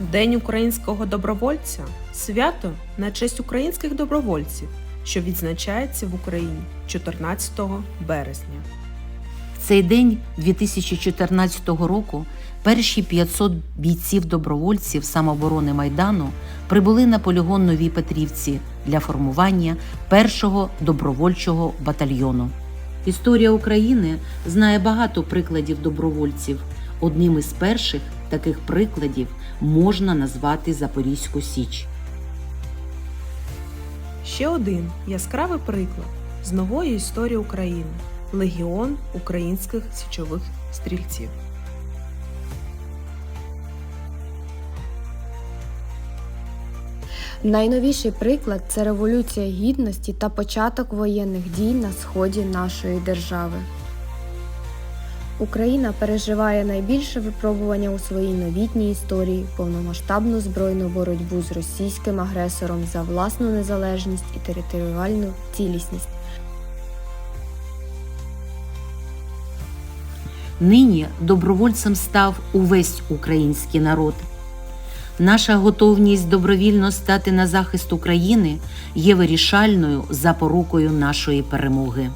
День українського добровольця свято на честь українських добровольців, що відзначається в Україні 14 березня. В цей день 2014 року перші 500 бійців-добровольців самооборони Майдану прибули на полігон Новій Петрівці для формування першого добровольчого батальйону. Історія України знає багато прикладів добровольців. Одним із перших таких прикладів можна назвати Запорізьку Січ. Ще один яскравий приклад з нової історії України легіон українських січових стрільців. Найновіший приклад це Революція Гідності та початок воєнних дій на сході нашої держави. Україна переживає найбільше випробування у своїй новітній історії повномасштабну збройну боротьбу з російським агресором за власну незалежність і територіальну цілісність. Нині добровольцем став увесь український народ. Наша готовність добровільно стати на захист України є вирішальною запорукою нашої перемоги.